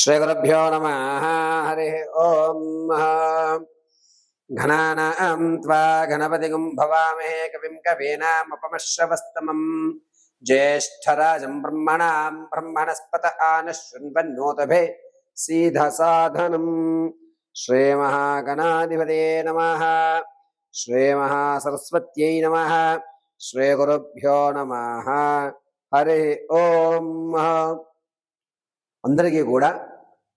పరి శ్రీగురుభ్యో నమ హరి ఓం ఘనానాం త్వా గణపతిగం భవామహే కవిం కవీనామపమశ్రవస్తమం జ్యేష్ఠరాజం బ్రహ్మణాం బ్రహ్మణస్పత ఆనశృణ్వన్నోతభే సీధసాధనం శ్రీమహాగణాధిపతే నమ శ్రీమహాసరస్వత్యై నమ శ్రీగురుభ్యో నమ హరి ఓం అందరికీ కూడా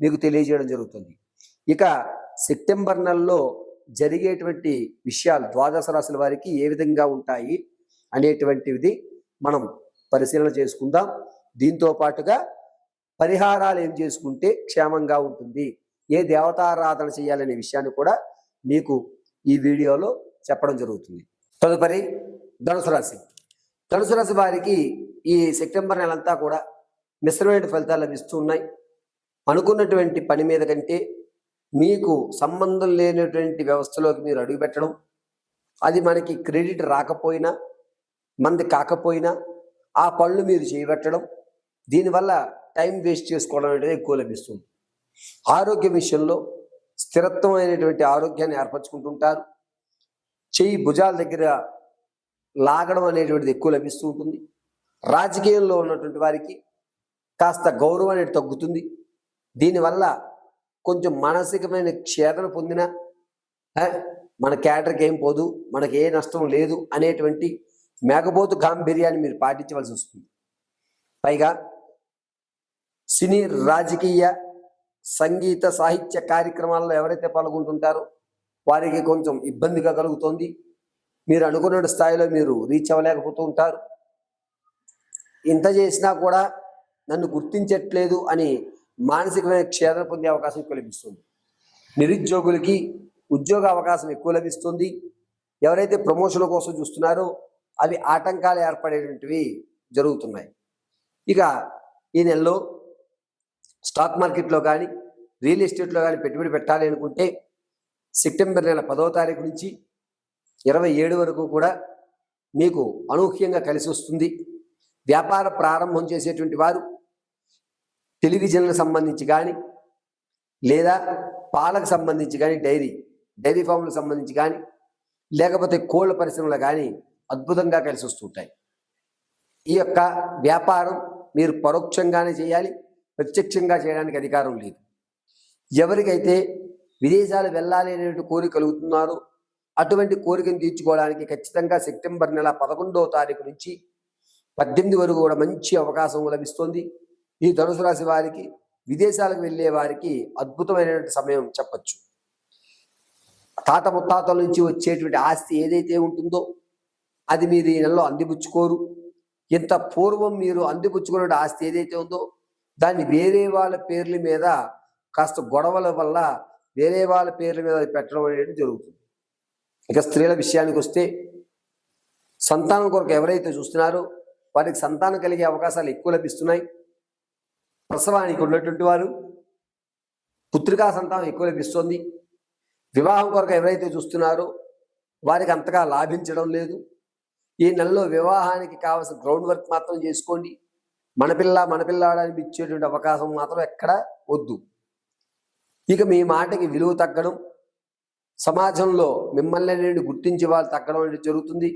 మీకు తెలియజేయడం జరుగుతుంది. ఇక సెప్టెంబర్ నెలలో జరిగేటువంటి విషయాలు ద్వాదశ రాశుల వారికి ఏ విధంగా ఉంటాయి అనేటువంటిది మనం పరిశీలన చేసుకుందాం. దీంతో పాటుగా పరిహారాలు ఏం చేసుకుంటే క్షేమంగా ఉంటుంది? ఏ దేవతారాధన చేయాలనే విషయాన్ని కూడా మీకు ఈ వీడియోలో చెప్పడం జరుగుతుంది. తదుపరి ధనుసు రాశి. ధనుసు రాశి వారికి ఈ సెప్టెంబర్ నెలంతా కూడా మిశ్రమైన ఫలితాలు లభిస్తున్నాయి అనుకున్నటువంటి పని మీద కంటే మీకు సంబంధం లేనటువంటి వ్యవస్థలోకి మీరు అడుగుపెట్టడం అది మనకి క్రెడిట్ రాకపోయినా మంది కాకపోయినా ఆ పనులు మీరు చేయబెట్టడం దీనివల్ల టైం వేస్ట్ చేసుకోవడం అనేది ఎక్కువ లభిస్తుంది. ఆరోగ్య విషయంలో స్థిరత్వం అయినటువంటి ఆరోగ్యాన్ని ఏర్పరచుకుంటుంటారు. చెయ్యి భుజాల దగ్గర లాగడం అనేటువంటిది ఎక్కువ లభిస్తూ ఉంటుంది. రాజకీయంలో ఉన్నటువంటి వారికి కాస్త గౌరవం అనేది తగ్గుతుంది. దీనివల్ల కొంచెం మానసికమైన క్షేదన పొందిన మన క్యాటర్కి ఏం పోదు మనకి ఏ నష్టం లేదు అనేటువంటి మేకపోతు గాంభీర్యాన్ని మీరు పాటించవలసి వస్తుంది. పైగా సినీ రాజకీయ సంగీత సాహిత్య కార్యక్రమాల్లో ఎవరైతే పాల్గొంటుంటారో వారికి కొంచెం ఇబ్బందిగా కలుగుతోంది. మీరు అనుకున్న స్థాయిలో మీరు రీచ్ అవ్వలేకపోతూ ఉంటారు. ఇంత చేసినా కూడా నన్ను గుర్తించట్లేదు అని మానసికమైన క్షేదన పొందే అవకాశం ఎక్కువ లభిస్తుంది. నిరుద్యోగులకి ఉద్యోగ అవకాశం ఎక్కువ లభిస్తుంది. ఎవరైతే ప్రమోషన్ల కోసం చూస్తున్నారో అవి ఆటంకాలు ఏర్పడేటువంటివి జరుగుతున్నాయి. ఇక ఈ నెలలో స్టాక్ మార్కెట్లో కానీ రియల్ ఎస్టేట్లో కానీ పెట్టుబడి పెట్టాలి అనుకుంటే సెప్టెంబర్ నెల పదో తారీఖు నుంచి ఇరవై ఏడు వరకు కూడా మీకు అనూహ్యంగా కలిసి వస్తుంది. వ్యాపార ప్రారంభం చేసేటువంటి వారు టెలివిజన్లకు సంబంధించి కానీ లేదా పాలకు సంబంధించి కానీ డైరీ డైరీ ఫామ్లకు సంబంధించి కానీ లేకపోతే కోళ్ళ పరిశ్రమలు కానీ అద్భుతంగా కలిసి వస్తుంటాయి ఈ యొక్క వ్యాపారం మీరు పరోక్షంగానే చేయాలి ప్రత్యక్షంగా చేయడానికి అధికారం లేదు. ఎవరికైతే విదేశాలు వెళ్ళాలి అనేటువంటి కోరిక కలుగుతున్నారో అటువంటి కోరికను తీర్చుకోవడానికి ఖచ్చితంగా సెప్టెంబర్ నెల పదకొండవ తారీఖు నుంచి పద్దెనిమిది వరకు కూడా మంచి అవకాశం లభిస్తుంది. ఈ ధనుసు రాశి వారికి విదేశాలకు వెళ్ళే వారికి అద్భుతమైనటువంటి సమయం చెప్పచ్చు. తాత ముత్తాతల నుంచి వచ్చేటువంటి ఆస్తి ఏదైతే ఉంటుందో అది మీరు ఈ నెలలో అందిపుచ్చుకోరు. ఇంత పూర్వం మీరు అందిపుచ్చుకున్న ఆస్తి ఏదైతే ఉందో దాన్ని వేరే వాళ్ళ పేర్ల మీద కాస్త గొడవల వల్ల వేరే వాళ్ళ పేర్ల మీద అది పెట్టడం అనేది జరుగుతుంది. ఇక స్త్రీల విషయానికి వస్తే సంతానం కొరకు ఎవరైతే చూస్తున్నారో వారికి సంతానం కలిగే అవకాశాలు ఎక్కువ లభిస్తున్నాయి. ప్రసవానికి ఉన్నటువంటి వారు పుత్రికా సంతానం ఎక్కువ లభిస్తుంది. వివాహం కొరకు ఎవరైతే చూస్తున్నారో వారికి అంతగా లాభించడం లేదు. ఈ నెలలో వివాహానికి కావాల్సిన గ్రౌండ్ వర్క్ మాత్రం చేసుకోండి. మన పిల్ల మన పిల్లాడని ఇచ్చేటువంటి అవకాశం మాత్రం ఎక్కడ వద్దు. ఇక మీ మాటకి విలువ తగ్గడం సమాజంలో మిమ్మల్ని అనేది గుర్తించే వాళ్ళు తగ్గడం అనేది జరుగుతుంది.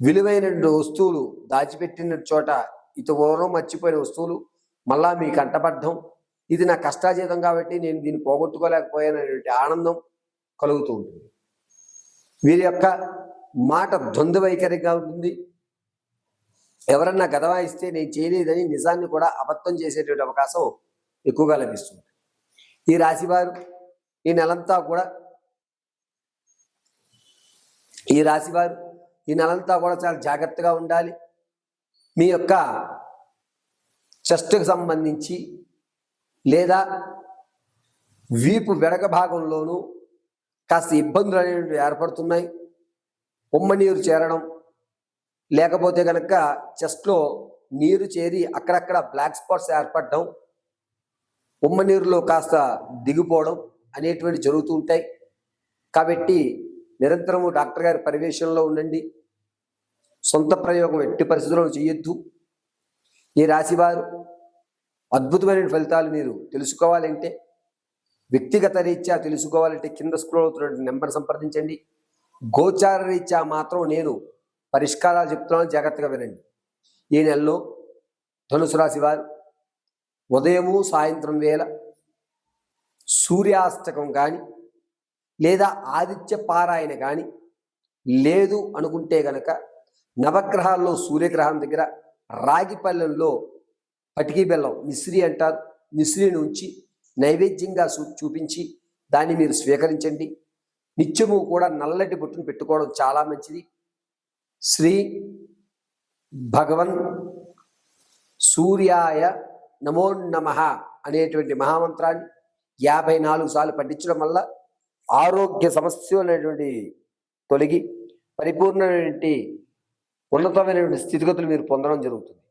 విలువైనటువంటి వస్తువులు దాచిపెట్టిన చోట ఇతవరం మర్చిపోయిన వస్తువులు మళ్ళా మీకు అంటపడ్డం ఇది నా కష్టాజీతం కాబట్టి నేను దీన్ని పోగొట్టుకోలేకపోయాననేటువంటి ఆనందం కలుగుతూ ఉంటుంది. వీరి యొక్క మాట ద్వంద్వ వైఖరిగా ఉంటుంది. ఎవరన్నా గదవాయిస్తే నేను చేయలేదని నిజాన్ని కూడా అబద్ధం చేసేటువంటి అవకాశం ఎక్కువగా లభిస్తుంది. ఈ రాశివారు ఈ నెలంతా కూడా ఈ రాశివారు ఈ నెలంతా కూడా చాలా జాగ్రత్తగా ఉండాలి. మీ యొక్క చెస్ట్కి సంబంధించి లేదా వీపు వెనక భాగంలోనూ కాస్త ఇబ్బందులు అనేవి ఏర్పడుతున్నాయి. ఉమ్మ నీరు చేరడం లేకపోతే కనుక చెస్ట్లో నీరు చేరి అక్కడక్కడ బ్లాక్ స్పాట్స్ ఏర్పడడం ఉమ్మ నీరులో కాస్త దిగిపోవడం అనేటువంటి జరుగుతూ ఉంటాయి. కాబట్టి నిరంతరము డాక్టర్ గారి పర్యవేక్షణలో ఉండండి. సొంత ప్రయోగం ఎట్టి పరిస్థితుల్లో చేయొద్దు ఈ రాశివారు అద్భుతమైన ఫలితాలు మీరు తెలుసుకోవాలంటే వ్యక్తిగత రీత్యా తెలుసుకోవాలంటే కింద స్క్రోల్ అవుతున్న నెంబర్ సంప్రదించండి. గోచార రీత్యా మాత్రం నేను పరిష్కారాలు చెప్తున్నాను జాగ్రత్తగా వినండి. ఈ నెలలో ధనుసు రాశి వారు ఉదయము సాయంత్రం వేళ సూర్యాస్తకం కానీ లేదా ఆదిత్య పారాయణ కానీ లేదు అనుకుంటే గనక నవగ్రహాల్లో సూర్యగ్రహం దగ్గర రాగిపల్లెంలో పటికీ బెల్లం మిశ్రి అంటారు మిశ్రిని ఉంచి నైవేద్యంగా చూ- చూపించి దాన్ని మీరు స్వీకరించండి. నిత్యము కూడా నల్లటి బొట్టును పెట్టుకోవడం చాలా మంచిది. శ్రీ భగవన్ సూర్యాయ నమో నమ అనేటువంటి మహామంత్రాన్ని యాభై నాలుగు సార్లు పఠించడం వల్ల ఆరోగ్య సమస్యలు అనేటువంటి తొలగి పరిపూర్ణమైనటువంటి ఉన్నతమైనటువంటి స్థితిగతులు మీరు పొందడం జరుగుతుంది.